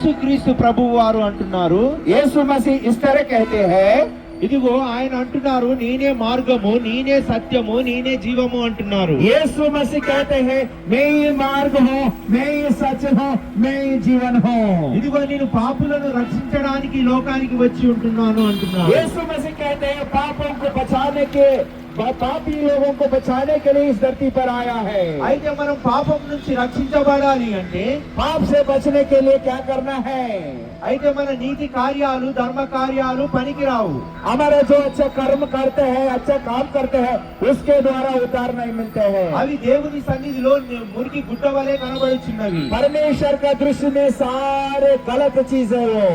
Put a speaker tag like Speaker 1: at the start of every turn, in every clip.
Speaker 1: యేసుక్రీస్తు ప్రభువు వారు అంటున్నారు
Speaker 2: यीशु मसीह इस तरह कहते हैं
Speaker 1: ఇదిగో ఆయన అంటున్నారు నేనే మార్గము నేనే సత్యము నేనే జీవము అంటున్నారు
Speaker 2: यीशु मसीह कहते हैं मैं ही मार्ग हूँ मैं ही सच हूँ मैं ही जीवन हूँ
Speaker 1: ఇదిగో నేను పాపులను రక్షించడానికి ఈ లోకానికి వచ్చి ఉంటున్నాను అంటున్నారు
Speaker 2: यीशु मसीह कहते हैं पापों को बचाने के पापी लोगों को बचाने के लिए इस धरती पर आया है
Speaker 1: అయితే మనం పాపం నుంచి రక్షించబడాలి అంటే
Speaker 2: पाप से बचने के लिए क्या करना है
Speaker 1: అయితే మన నీతి కార్యాలు ధర్మ కార్యాలు పనికిరావు
Speaker 2: हमारे जो अच्छा कर्म करते हैं अच्छा काम करते हैं उसके द्वारा उतार नहीं मिलते हैं
Speaker 1: అవి దేవుని సన్నిధిలో మురికి గుడ్డ వలె కనబడుచున్నవి
Speaker 2: परमेश्वर का दृष्टि में सारे गलत चीज है वो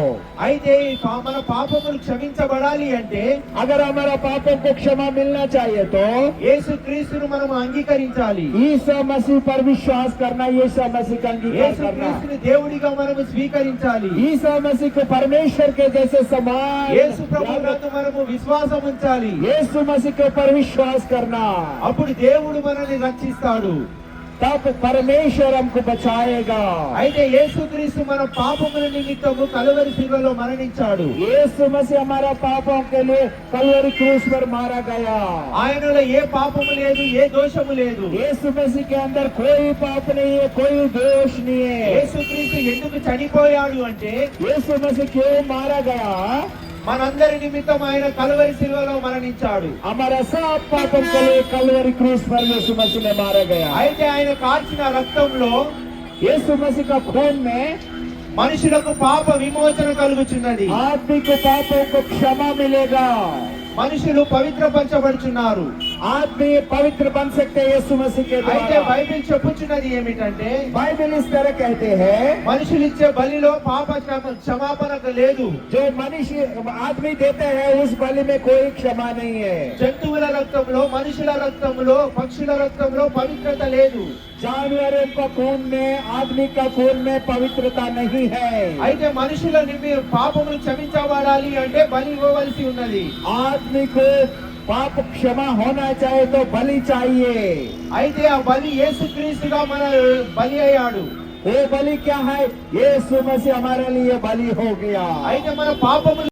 Speaker 1: అయితే ఈ పా- మన పాపములు క్షమించబడాలి అంటే
Speaker 2: अगर हमारा पापों को क्षमा मिलना चाहिए तो
Speaker 1: యేసు క్రీస్తును మనం అంగీకరించాలి
Speaker 2: ईसा मसीह पर विश्वास करना ईसा मसीह का अंगीकार
Speaker 1: యేసు
Speaker 2: करना
Speaker 1: క్రీస్తుని దేవుడిగా మనము స్వీకరించాలి
Speaker 2: ईसा मसीह को परमेश्वर के जैसे समान
Speaker 1: యేసు ప్రభు నందు మనము విశ్వాసం ఉంచాలి
Speaker 2: यीशु मसीह के ऊपर विश्वास करना
Speaker 1: అప్పుడు దేవుడు మనల్ని రక్షిస్తాడు
Speaker 2: తప్ పరమేశ్వరంకు బచాయేగా.
Speaker 1: అయితే యేసుక్రీస్తు మన పాపముల నిమిత్తము కలువరి శిలువలో మరణించాడు.
Speaker 2: యేసు మసి మన పాపం కెలి కలువరి క్రూస్ పర్ మారా గయా
Speaker 1: ఆయనలో ఏ పాపము లేదు ఏ దోషము లేదు.
Speaker 2: యేసు మసి కే అందర్ కోయి పాప నహీ హై కోయి దోష్ నహీ హై
Speaker 1: యేసుక్రీస్తు ఎందుకు చనిపోయాడు అంటే
Speaker 2: యేసు మసి కే మారా గయా
Speaker 1: మనందరి నిమిత్తం ఆయన కలువరి శిల్వలో మరణించాడు.
Speaker 2: కలువరి క్రూస్
Speaker 1: అయితే ఆయన కాల్చిన రక్తంలో
Speaker 2: యేసు మసీహ్ కా
Speaker 1: మనుషులకు పాప విమోచన కలుగుచున్నది.
Speaker 2: ఆత్మిక పాపకు క్షమ మిలేగా.
Speaker 1: మనుషులు పవిత్రపరచబడుచున్నారు.
Speaker 2: आदमी पवित्र बन सकते हैं यीशु मसीह के
Speaker 1: అయితే
Speaker 2: द्वारा
Speaker 1: బైబిల్ చెప్పుచున్నది ఏమిటంటే
Speaker 2: बाइबल इस तरह कहते हैं
Speaker 1: మనుషులు ఇచ్చే బలిలో పాప క్షమ- క్షమాపణ లేదు
Speaker 2: जो मनुष्य आदमी देते हैं उस बलि में कोई क्षमा नहीं है
Speaker 1: జంతువుల రక్తంలో మనుషుల రక్తంలో పక్షుల రక్తంలో పవిత్రత లేదు
Speaker 2: जानवरों का खून में आदमी का खून में पवित्रता नहीं है
Speaker 1: అయితే మనుషుల నిమి పాపములు క్షమించబడాలి అంటే బలి ఇవ్వవలసి ఉన్నది
Speaker 2: आदमी पाप क्षमा होना चाहे तो बलि चाहिए।
Speaker 1: अगर बलि ये क्रीस्तु का मन बलि
Speaker 2: ये बलि क्या है ये मसीह हमारे लिए बलि हो गया।
Speaker 1: अगर मन पाप